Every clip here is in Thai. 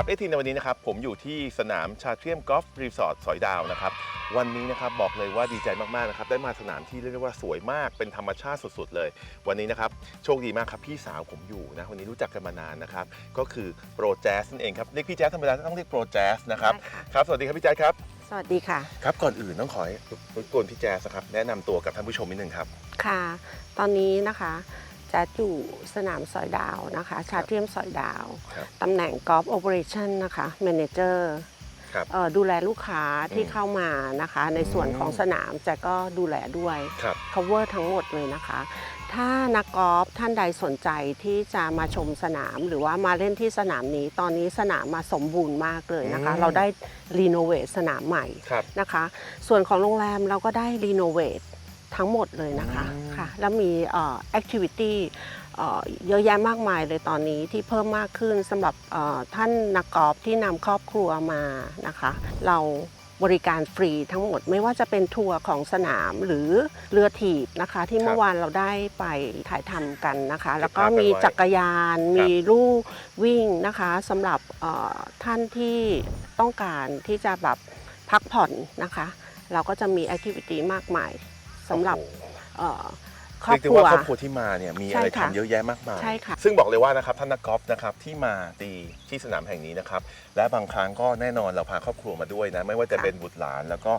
กับเอทีในวันนี้นะครับผมอยู่ที่สนามชาเทียมกอล์ฟรีสอร์ทสอยดาวนะครับวันนี้นะครับบอกเลยว่าดีใจมากๆนะครับได้มาสนามที่เรียกได้ว่าสวยมากเป็นธรรมชาติสุดๆเลย วันนี้นะครับโชคดีมากครับพี่สาวผมอยู่นะวันนี้รู้จักกันมานานนะครับก็คือโปรแจสนั่นเองครับเรียกพี่แจ๊สธรรมดาต้องเรียกโปรแจสนะครับได้ค่ะครับสวัสดีครับพี่แจ๊สครับสวัสดีค่ะ ครับก่อนอื่นต้องขอให้รบกวนพี่แจ๊สครับแนะนำตัวกับท่านผู้ชมนิดนึงครับค่ะ ตอนนี้นะคะ จะอยู่สนามสอยดาวนะคะ ชาเทียมสอยดาว ครับตำแหน่งกอล์ฟโอเปอเรชั่นนะคะแมเนเจอร์ครับดูแลลูกค้าที่อืมเข้ามานะคะ ในส่วนของอืมสนามจะก็ดูแลด้วย ครับ cover ทั้งหมดเลยนะคะ ถ้านักกอล์ฟท่านใดสนใจที่จะมาชมสนามหรือว่ามาเล่นที่สนามนี้ ตอนนี้สนามมาสมบูรณ์มากเลยนะคะ อืม เราได้รีโนเวทสนามใหม่ครับ นะคะ ส่วนของโรงแรมเราก็ได้รีโนเวท ทั้งหมดเลยนะคะอืมค่ะแล้วมีแอคทิวิตี้เยอะแยะมากมายเลยตอนนี้ที่เพิ่มมากขึ้นสำหรับเอ่อท่านนักกอล์ฟที่นำครอบครัวมานะคะ เราบริการฟรีทั้งหมดไม่ว่าจะเป็นทัวร์ของสนามหรือเรือถีบนะคะ ที่เมื่อวานเราได้ไปถ่ายทำกันนะคะ แล้วก็มีจักรยานมีลู่วิ่งนะคะสำหรับเอ่อท่านที่ต้องการที่จะแบบพักผ่อนนะคะ เราก็จะมีแอคทิวิตี้มากมาย สำหรับโอ้โหเอ่อครอเรียบกได้ครัว ว่าครอบครัวที่มาเนี่ยมีใช่อะไรค่ะทำเยอะแยะมากมายใช่ค่ะ ซึ่งบอกเลยว่านะครับท่านนักกอล์ฟนะครับที่มาตีที่สนามแห่งนี้นะครับและบางครั้งก็แน่นอนเราพาครอบครัวมาด้วยนะไม่ว่าจะค่ะเป็นบุตรหลานแล้วก็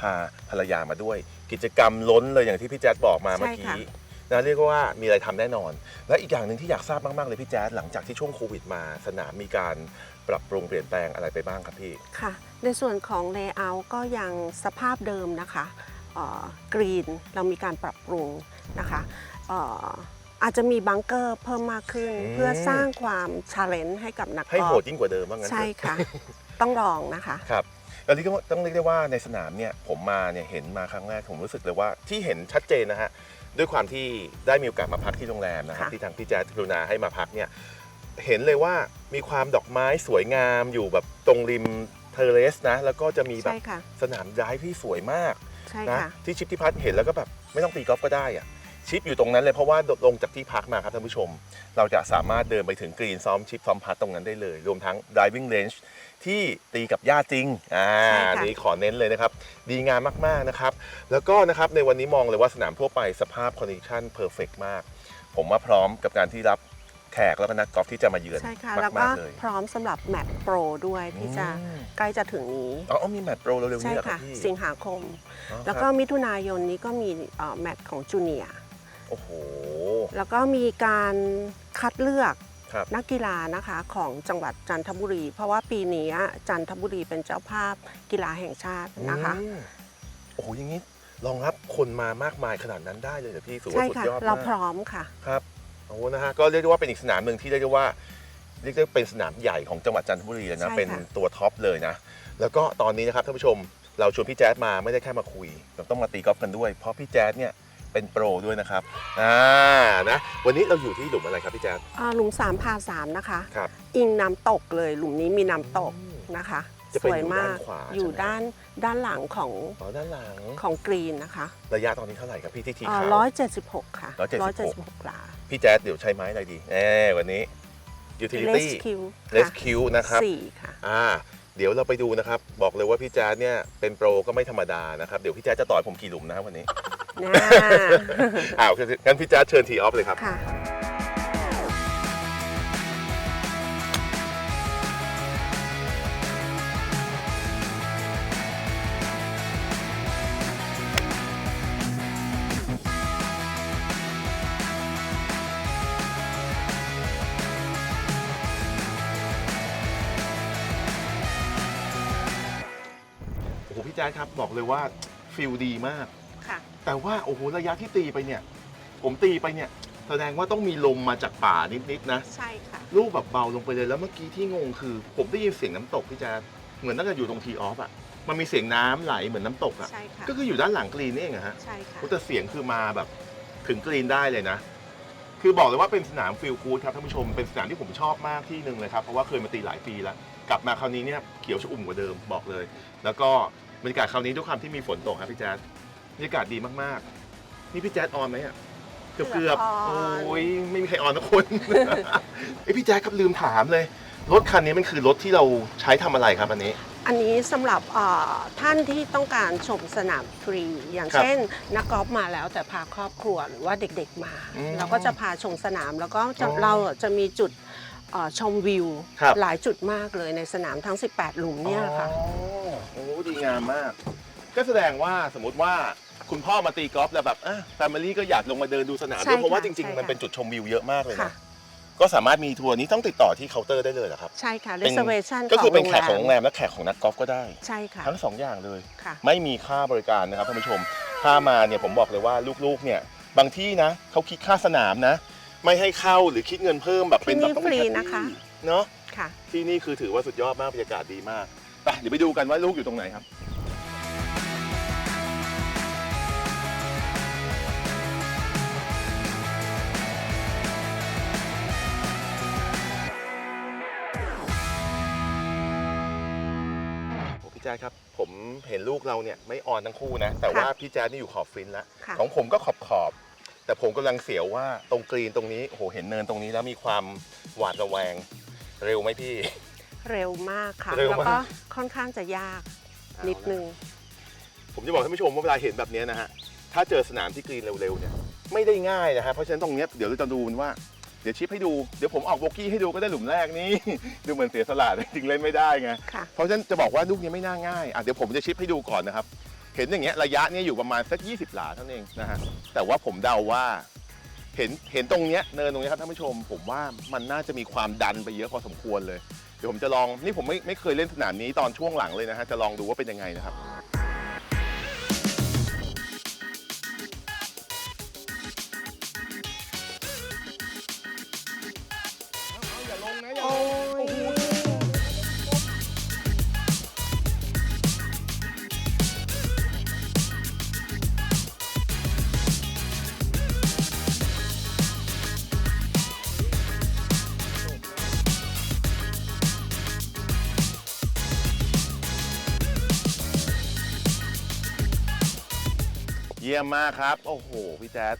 พาภรรยามาด้วย กิจกรรมล้นเลยอย่างที่พี่แจ๊ดบอกมาเมื่อใช่ค่ะกี้นะเรียกว่ามีอะไรทำแน่นอน และอีกอย่างหนึ่งที่อยากทราบมากๆเลยพี่แจ๊ดหลังจากที่ช่วงโควิดมา สนามมีการปรับปรุงเปลี่ยนแปลงอะไรไปบ้างครับพี่ ค่ะ ในส่วนของ Layout ก็ยังสภาพเดิมนะคะ กรีนเรามีการปรับปรุงนะคะเอ่ออาจจะมีบังเกอร์เพิ่มมากขึ้นอืมเพื่อสร้างความชาเลนจ์ให้กับนักให้กอโหล์ดยิ่งกว่าเดิมว่างั้นใช่เถอะค่ะ ต้องลองนะคะครับแล้วที่ก็ต้องเรียกได้ว่าในสนามเนี่ยผมมาเนี่ยเห็นมาครั้งแรกผมรู้สึกเลยว่าที่เห็นชัดเจนนะฮะด้วยความที่ได้มีโอกาสมาพักที่โรงแรมนะครับค่ะที่ทางพี่แจ๊ดกรุณาให้มาพักเนี่ยเห็นเลยว่ามีความดอกไม้สวยงามอยู่แบบตรงริมเทอร์เรสนะ แล้วก็จะมีแบบใช่ค่ะสนามไดฟ์ที่สวยมาก ใช่นะค่ะ ที่ชิปที่พัดเห็นแล้วก็แบบไม่ต้องตีกอล์ฟก็ได้อะชิปอยู่ตรงนั้นเลยเพราะว่าลงจากที่พักมาครับท่านผู้ชม เราจะสามารถเดินไปถึงกรีนซ้อมชิปซ้อมพัดตรงนั้นได้เลย รวมทั้ง driving range ที่ตีกับหญ้าจริงอ่าใช่ค่ะนี่ขอเน้นเลยนะครับ ดีงามมากๆนะครับ แล้วก็นะครับในวันนี้มองเลยว่าสนามทั่วไปสภาพคอนดิชันเพอร์เฟกมาก ผมว่าพร้อมกับการที่รับแข กแล้วก็นักกอล์ฟที่จะมาเยือนใช่ค่ะ แล้วก็มากๆเลยพร้อมสำหรับแมตช์โปรด้วยที่จะอืมใกล้จะถึงนี้อ๋อมีแมตช์โปรเร็วๆใช่นี้เหรอครัค่ะ บพี่สิงหาคม อ๋อแล้วก็ครับมิถุนายนนี้ก็มีเอ่อแมตช์ของจูเนียร์โอ้โห แล้วก็มีการคัดเลือกครับ นักกีฬานะคะของจังหวัดจันทบุรี เพราะว่าปีนี้จันทบุรีเป็นเจ้าภาพกีฬาแห่งชาตินะคะ อืมโอ้โหอย่างนี้รองรับคนมามากมายขนาดนั้นได้เลยเหรอพี่สุดใช่ว่าสุดค่ะ ยอดเรามากพร้อมค่ะ ครับ โอ้โหนะฮะก็เรียกได้ว่าเป็นอีกสนามหนึ่งที่เรียกได้ว่าเรียกได้เป็นสนามใหญ่ของจังหวัดจันทบุรีเลยนะใช่ค่ะ เป็นตัวท็อปเลยนะ แล้วก็ตอนนี้นะครับท่านผู้ชมเราชวนพี่แจ๊ดมาไม่ได้แค่มาคุยเราต้องมาตีกอล์ฟกันด้วย เพราะพี่แจ๊ดเนี่ยเป็นโปรด้วยนะครับอ่านะวันนี้เราอยู่ที่หลุมอะไรครับพี่แจ๊ด อ่าหลุม3ามพาสามนะคะ ครับอิงน้ำตกเลย หลุมนี้มีน้ำตกอืมนะคะ จะสเป็นวยอยู่มาด้ากนขวาอยู่ใช่ไหมด้าน ด้านหลังของอ๋อด้านหลัง ของกรีนนะคะระยะตอนนี้เท่าไหร่ครับพี่ที่ทีขาวร้อยเจ็ดสิบหกค่ะ176ร้อยเจ็ดสิบหกหลาพี่แจ๊ดเดี๋ยวใช้ไม้อะไรดีเอวันนี้ utility rescue rescue นะครับ สี่ค่ะ อ่า เดี๋ยวเราไปดูนะครับ บอกเลยว่าพี่แจ๊ดเนี่ยเป็นโปรก็ไม่ธรรมดานะครับ เดี๋ยวพี่แจ๊ดจะต่อยผมกี่หลุมนะครับวันนี้นะอ้าวงั้นพี่แจ๊ดเชิญทีออฟเลยครับ ค่ะ แจ๊ดครับบอกเลยว่าฟิลดีมาก ค่ะ แต่ว่าโอ้โหระยะที่ตีไปเนี่ย ผมตีไปเนี่ย แสดงว่าต้องมีลมมาจากป่านิดๆนะใช่ค่ะ ลูกแบบเบาลงไปเลยแล้วเมื่อกี้ที่งงคือ ผมได้ยินเสียงน้ำตกพี่แจ๊ดเหมือนตั้งแต่อยู่ตรงทีออฟอะมันมีเสียงน้ำไหลเหมือนน้ำตกอะใช่ค่ะ ก็คืออยู่ด้านหลังกรีนนี่เองอะฮะ ใช่ค่ะ โอ้แต่เสียงคือมาแบบถึงกรีนได้เลยนะ คือบอกเลยว่าเป็นสนามฟิลกูดครับท่านผู้ชม เป็นสนามที่ผมชอบมากที่หนึ่งเลยครับ เพราะว่าเคยมาตีหลายปีแล้ว กลับมาคราวนี้เนี่ยเขียวชอุ่มกว่าเดิมบอกเลย แล้วก็ บรรยากาศคราวนี้ด้วยความที่มีฝนตกครับพี่แจ๊ดบรรยากาศดีมากๆ นี่พี่แจ๊ดออนไหมอะเกือบเกือบเกือบโอออน้ยไม่มีใครออนนะคุณไอยพี่แจ๊คครับลืมถามเลย รถคันนี้มันคือรถที่เราใช้ทำอะไรครับอันนี้ อันนี้สำหรับเอ่อท่านที่ต้องการชมสนามฟรี อย่างครับเช่น นักกอล์ฟมาแล้วแต่พาครอบครัวหรือว่าเด็กๆมา อืมเราก็จะพาชมสนามแล้วก็จะอ๋อ เราจะมีจุดเอ่อ ชมวิว ครับ หลายจุดมากเลยในสนามทั้ง 18 หลุมเนี่ยค่ะอ๋อโอ้ดีงามมาก ก็แสดงว่าสมมติว่าคุณพ่อมาตีกอล์ฟแล้วแบบแฟมิลี่ก็อยากลงมาเดินดูสนามใช่ด้วยเพราะว่าค่ะจริง ใช่ๆมันค่ะเป็นจุดชมวิวเยอะมากเลยค่ะ นะก็สามารถมีทัวร์นี้ต้องติดต่อที่เคาน์เตอร์ได้เลยเหรอครับ ใช่ค่ะ เป็น reservation ก็คือเป็นขแขกของโรงแรมและแขกของนักกอล์ฟก็ได้ ใช่ค่ะทั้งสองอย่างเลย ค่ะ ไม่มีค่าบริการนะครับท่านผู้ชม ถ้ามาเนี่ยผมบอกเลยว่าลูกๆเนี่ยบางที่นะเขาคิดค่าสนามนะ ไม่ให้เข้าหรือคิดเงินเพิ่มแบบเป็นแบบต้องที่นี่ฟรีแฮปปี้นะคะ เนาะค่ะ ที่นี่คือถือว่าสุดยอดมากบรรยากาศดีมากไปเดี๋ยวไปดูกันว่าลูกอยู่ตรงไหนครับ โอ้พี่แจ๊คครับ ผมเห็นลูกเราเนี่ยไม่ออนทั้งคู่นะ แต่ค่ะว่าพี่แจ๊คนี่อยู่ขอบฟินแล้ว ค่ะ ของผมก็ขอบขอบๆ แต่ผมกำลังเสียวว่าตรงกรีนตรงนี้โอ้โหเห็นเนินตรงนี้แล้วมีความหวาดระแวง เร็วไหมพี่ เร็วมากค่ะ เร็วแล้วมากก็ค่อนข้างจะยากนิดนึง ผมจะบอกท่านผู้ชมว่าเวลาเห็นแบบเนี้ยนะฮะ ถ้าเจอสนามที่กรีนเร็วๆเนี่ยไม่ได้ง่ายนะฮะ เพราะฉะนั้นตรงเนี้ยเดี๋ยวเราจะดูมันว่าเดี๋ยวชิปให้ดู เดี๋ยวผมออกโบกี้ให้ดูก็ได้หลุมแรกนี้ดูเหมือนเสียสละแต่จริงๆเล่นไม่ได้ไง ค่ะ เพราะฉะนั้นจะบอกว่าลูกนี้ไม่น่าง่ายอะเดี๋ยวผมจะชิปให้ดูก่อนนะครับ เห็นอย่างเงี้ยระยะเนี้ยอยู่ประมาณสัก 20 หลาเท่านั้นเองนะฮะแต่ว่าผมเดาว่าเห็นเห็นตรงเนี้ยเนินตรงเนี้ยครับท่านผู้ชม ผมว่ามันน่าจะมีความดันไปเยอะพอสมควรเลย เดี๋ยวผมจะลองนี่ผมไม่ไม่เคยเล่นสนามนี้ตอนช่วงหลังเลยนะฮะจะลองดูว่าเป็นยังไงนะครับ ยี่ยมมากครับ โอ้โห พี่แจ๊ด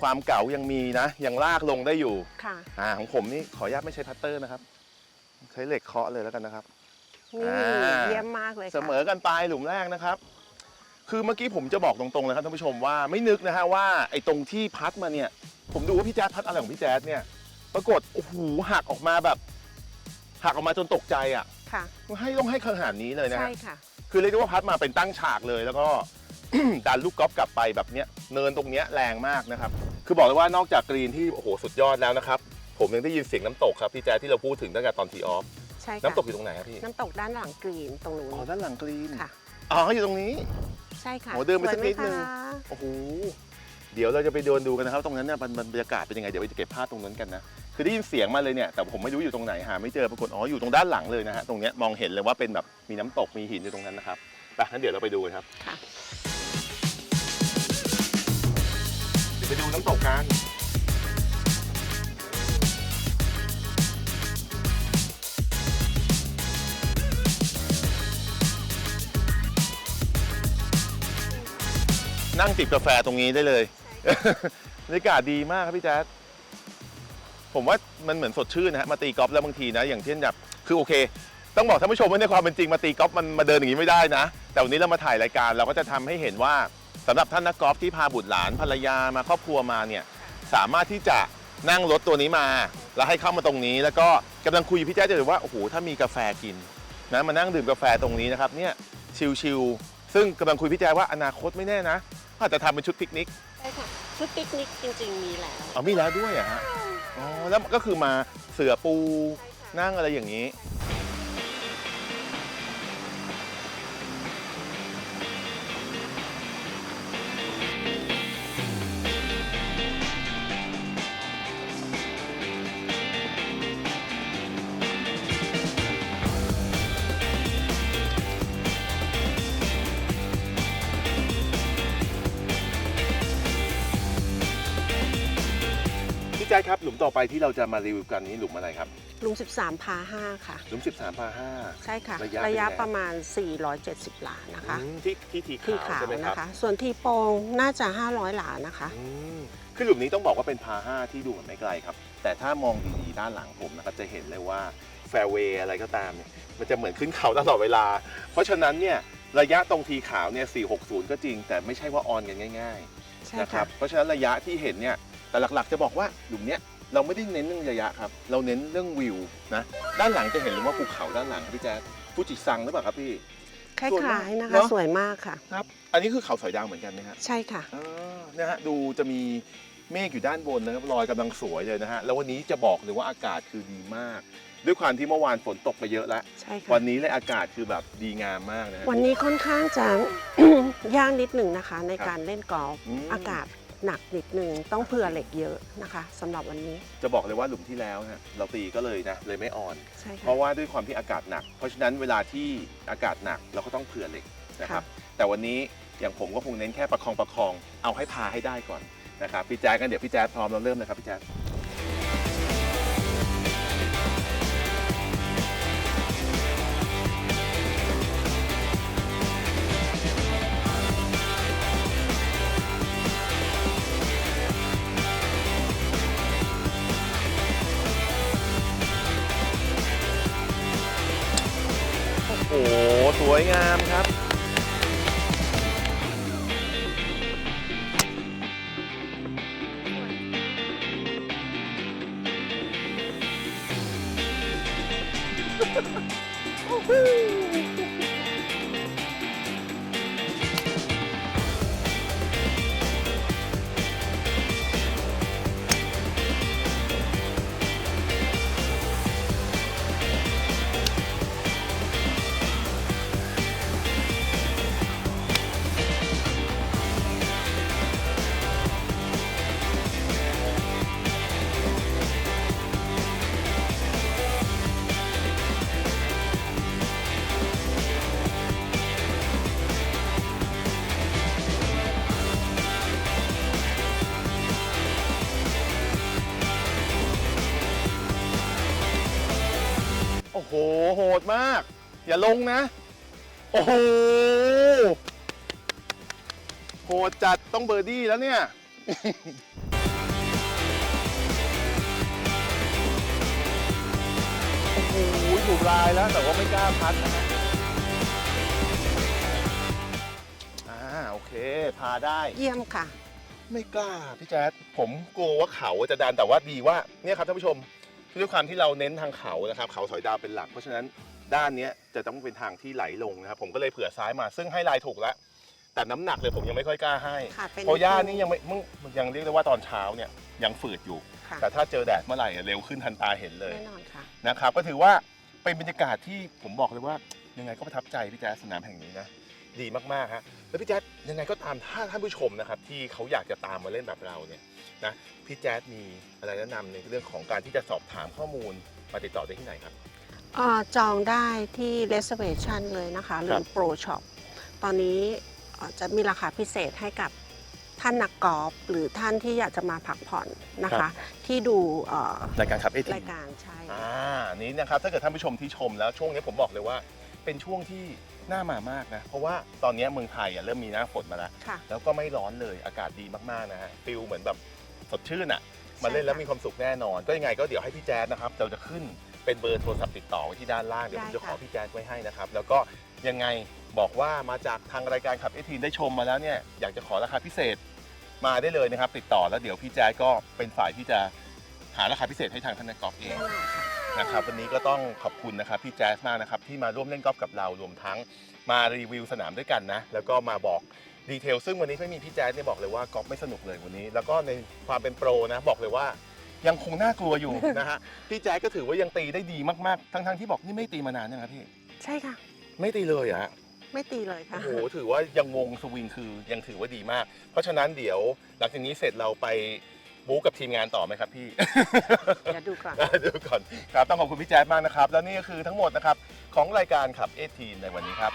ความเก่ายังมีนะยังลากลงได้อยู่ ค่ะ อ่าของผมนี่ขออนุญาตไม่ใช้พัตเตอร์นะครับ ใช้เหล็กเคาะเลยแล้วกันนะครับ นี่อ่า เยี่ยมมากเลยค่ะ เสมอกันไปหลุมแรกนะครับ คือเมื่อกี้ผมจะบอกตรงๆเลยครับท่านผู้ชมว่าไม่นึกนะฮะว่าไอ้ตรงที่พัดมาเนี่ย ผมดูว่าพี่แจ๊ดพัดอะไรของพี่แจ๊ดเนี่ย ปรากฏโอ้โหหักออกมาแบบ หักออกมาจนตกใจอะค่ะ ให้ต้องให้ขนาดนี้เลยนะใช่ฮะ ค่ะ คือเรียกได้ว่าพัดมาเป็นตั้งฉากเลยแล้วก็ ดันลูกกอล์ฟกลับไปแบบเนี้ยเนินตรงเนี้ยแรงมากนะครับ คือบอกเลยว่านอกจากกรีนที่โอ้โหสุดยอดแล้วนะครับ ผมยังได้ยินเสียงน้ำตกครับพี่แจ๊ดที่เราพูดถึงตั้งแต่ตอนทีออฟใช่ค่ะน้ำตกอยู่ตรงไหนครับพี่น้ำตกด้านหลังกรีนตรงนู้นอ๋อด้านหลังกรีนค่ะ อ๋ออยู่ตรงนี้ ใช่ค่ะโอ้เดินไปสักสวยหมนิดนึงคะ โอ้โห เดี๋ยวเราจะไปเดินดูกันนะครับ ตรงนั้นเนี่ยมันมันบรรยากาศเป็นยังไง เดี๋ยวไปเก็บภาพตรงนั้นกันนะ คือได้ยินเสียงมาเลยเนี่ย แต่ผมไม่รู้อยู่ตรงไหนหาไม่เจอ ปรากฏ อ๋อ อยู่ตรงด้านหลังเลยนะฮะ ตรงเนี้ยมองเห็นเลยว่าเป็นแบบมีน้ำตก มีหินอยู่ตรงนั้นนะครับ ไปงั้นเดี๋ยวเราไปดูกันครับค่ะเดี๋ยวไปดูน้ำตกกันนั่งจิบกาแฟตรงนี้ได้เลยบรรยากาศดีมากครับพี่แจ๊ดผมว่ามันเหมือนสดชื่นนะฮะมาตีกอล์ฟแล้วบางทีนะ อย่างเช่นแบบคือโอเค ต้องบอกท่านผู้ชมว่าในความเป็นจริงมาตีกอล์ฟมันมาเดินอย่างนี้ไม่ได้นะ แต่วันนี้เรามาถ่ายรายการเราก็จะทำให้เห็นว่าสำหรับท่านนักกอล์ฟที่พาบุตรหลานภรรยามาครอบครัวมาเนี่ยสามารถที่จะนั่งรถตัวนี้มา แล้วให้เข้ามาตรงนี้ แล้วก็กำลังคุยกับพี่แจ๊ดจะเลยว่าโอ้โหถ้ามีกาแฟกินนะมานั่งดื่มกาแฟตรงนี้นะครับเนี่ยชิลๆซึ่งกำลังคุยพี่แจ๊ดว่าอนาคตไม่แน่นะอาจจะทำเป็นชุดปิกนิกใช่ค่ะชุดปิกนิกจริง ๆ มีแล้วอ๋อมีแล้วด้วยเหรอะฮะอ๋อแล้วก็คือมาเสือปูนั่งอะไรอย่างนี้ พี่แจ๊คครับหลุมต่อไปที่เราจะมารีวิวกันนี้หลุมอะไรครับลุง13พา5ค่ะหลุม13พา5ใช่ค่ะ ระยะระยะเป็นไงประมาณ 470 หลานะคะที่ที่ทีที่ขาวขาวใช่ไหมคนะรับคะส่วนที่โปงน่าจะ 500 หลานะคะอืมคือหลุมนี้ต้องบอกว่าเป็นพาห้าที่ดูเหมือนไม่ไกลครับ แต่ถ้ามองดีๆด้านหลังผมนะครับจะเห็นเลยว่าแฟร์เวย์อะไรก็ตามเนี่ยมันจะเหมือนขึ้นเขาตลอดเวลา เพราะฉะนั้นเนี่ยระยะตรงทีขาวเนี่ย460 ก็จริง แต่ไม่ใช่ว่าออนกันง่ายใช่ๆนะคค่ะรับ เพราะฉะนั้นระยะที่เห็นเนี่ย แต่หลักๆ จะบอกว่าหลุมเนี้ยเราไม่ได้เน้นเรื่องระยะครับ เราเน้นเรื่องวิวนะ ด้านหลังจะเห็นเลยว่าภูเขาด้านหลังครับพี่แจ๊คฟูจิซังหรือเปล่าครับพี่ คล้ายๆนะคะเนอะสวยมากค่ะ ครับ อันนี้คือเขาสอยดาวเหมือนกันไหมฮะใช่ค่ะอ่านะฮะดูจะมีเมฆอยู่ด้านบนนะครับลอยกำลังสวยเลยนะฮะ แล้ววันนี้จะบอกเลยว่าอากาศคือดีมาก ด้วยความที่เมื่อวานฝนตกไปเยอะแล้ว ใช่ค่ะวันนี้เลยอากาศคือแบบดีงามมากนะฮะ วันนี้ค่อนข้างจะ ยากนิดหนึ่งนะคะ ในครับการเล่นกอล์ฟอืม อากาศ หนักนิดหนึ่งต้องเผื่อเหล็กเยอะนะคะสำหรับวันนี้จะบอกเลยว่าหลุมที่แล้วนะฮะเราตีก็เลยนะเลยไม่ออน ใช่เพค่ะ ราะว่าด้วยความที่อากาศหนัก เพราะฉะนั้นเวลาที่อากาศหนักเราก็ต้องเผื่อเหล็กนะครับ แต่วันนี้อย่างผมก็คงเน้นแค่ประคองประคองเอาให้พาให้ได้ก่อนนะครับพี่แจ๊คกันเดี๋ยวพี่แจ๊คพร้อมเราเริ่มเลยครับพี่แจ๊ค หสวยงามครับ โอ้โห โหดมาก อย่าลงนะ โอ้โห โหดจัดต้องเบอร์ดี้แล้วเนี่ย โอ้โหถูกลายแล้วแต่ว่าไม่กล้าพัดนะฮะอ่า โอเค พาได้ เยี่ยมค่ะ ไม่กล้าพี่แจ๊ดผมกลัวว่าเขาจะดันแต่ว่าดีว่าเนี่ยครับท่านผู้ชม ด้วยความที่เราเน้นทางเขานะครับเขาสอยดาวเป็นหลัก เพราะฉะนั้นด้านเนี้ยจะต้องเป็นทางที่ไหลลงนะครับผมก็เลยเผื่อซ้ายมาซึ่งให้ลายถูกแล้ว แต่น้ำหนักเลยผมยังไม่ค่อยกล้าให้ ค่ะเป็นเพราะย่านี่ยังไม่มึงยังเรียกได้ว่าตอนเช้าเนี่ยยังฝืดอยู่ ค่ะแต่ถ้าเจอแดดเมื่อไหร่อะเร็วขึ้นทันตาเห็นเลย แน่นอนค่ะ นะครับก็ถือว่าเป็นบรรยากาศที่ผมบอกเลยว่ายังไงก็ประทับใจพี่แจ๊สสนามแห่งนี้นะ ดีมากๆฮะแล้วพี่แจ๊สยังไงก็ตามถ้าท่านผู้ชมนะครับที่เขาอยากจะตามมาเล่นแบบเราเนี่ยนะพี่แจ๊สมีอะไรแนะนำในเรื่องของการที่จะสอบถามข้อมูลมาติดต่อได้ที่ไหนครับ เอ่อจองได้ที่ reservation เลยนะคะ หรืครัอบ Pro Shop ตอนนี้เอ่อจะมีราคาพิเศษให้กับท่านนักกอล์ฟหรือท่านที่อยากจะมาพักผ่อนนะครัคะ บ ที่ดูเอ่อรายการขับเอที รายการใช่ อ่านี้นะครับถ้าเกิดท่านผู้ชมที่ชมแล้วช่วงนี้ผมบอกเลยว่า เป็นช่วงที่ น่ามามากนะ เพราะว่าตอนนี้เมืองไทยอะเริ่มมีหน้าฝนมาแล้ว ค่ะ แล้วก็ไม่ร้อนเลยอากาศดีมากๆนะฮะฟิลเหมือนแบบสดชื่นอะมาเล่นแล้วมีความสุขแน่นอน ก็ยังไงก็เดี๋ยวให้พี่แจ๊ดนะครับเราจะขึ้นเป็นเบอร์โทรศัพท์ติดต่อไว้ที่ด้านล่างเดี๋ยวผมได้จะขอค่ะพี่แจ๊ดไว้ให้นะครับแล้วก็ยังไงบอกว่ามาจากทางรายการขับเอทีนได้ชมมาแล้วเนี่ยอยากจะขอราคาพิเศษมาได้เลยนะครับติดต่อแล้วเดี๋ยวพี่แจ๊ดก็เป็นฝ่ายที่จะหาราคาพิเศษให้ทางท่านนักกอล์ฟเองแน่ นอนค่ะนะครับวันนี้ก็ต้องขอบคุณนะครับพี่แจ๊สมากนะครับที่มาร่วมเล่นกอล์ฟกับเรารวมทั้งมารีวิวสนามด้วยกันนะ แล้วก็มาบอกดีเทลซึ่งวันนี้ไม่มีพี่แจ๊สเนี่ยบอกเลยว่ากอล์ฟไม่สนุกเลยวันนี้ แล้วก็ในความเป็นโปรนะบอกเลยว่ายังคงน่ากลัวอยู่ นะฮะพี่แจ๊สก็ถือว่ายังตีได้ดีมากๆ ทั้งๆที่บอกนี่ไม่ตีมานานยังครับพี่ใช่ค่ะ ไม่ตีเลยอะฮะไม่ตีเลยค่ะ โอ้โหถือว่ายังวงสวิงคือยังถือว่าดีมาก เพราะฉะนั้นเดี๋ยวหลังจากนี้เสร็จเราไป บู๊กับทีมงานต่อไหมครับพี่ เดี๋ยวดูก่อนดูก่อนครับต้องขอบคุณพี่แจ๊ดมากนะครับ แล้วนี่ก็คือทั้งหมดนะครับของรายการขับเอทีในวันนี้ครับ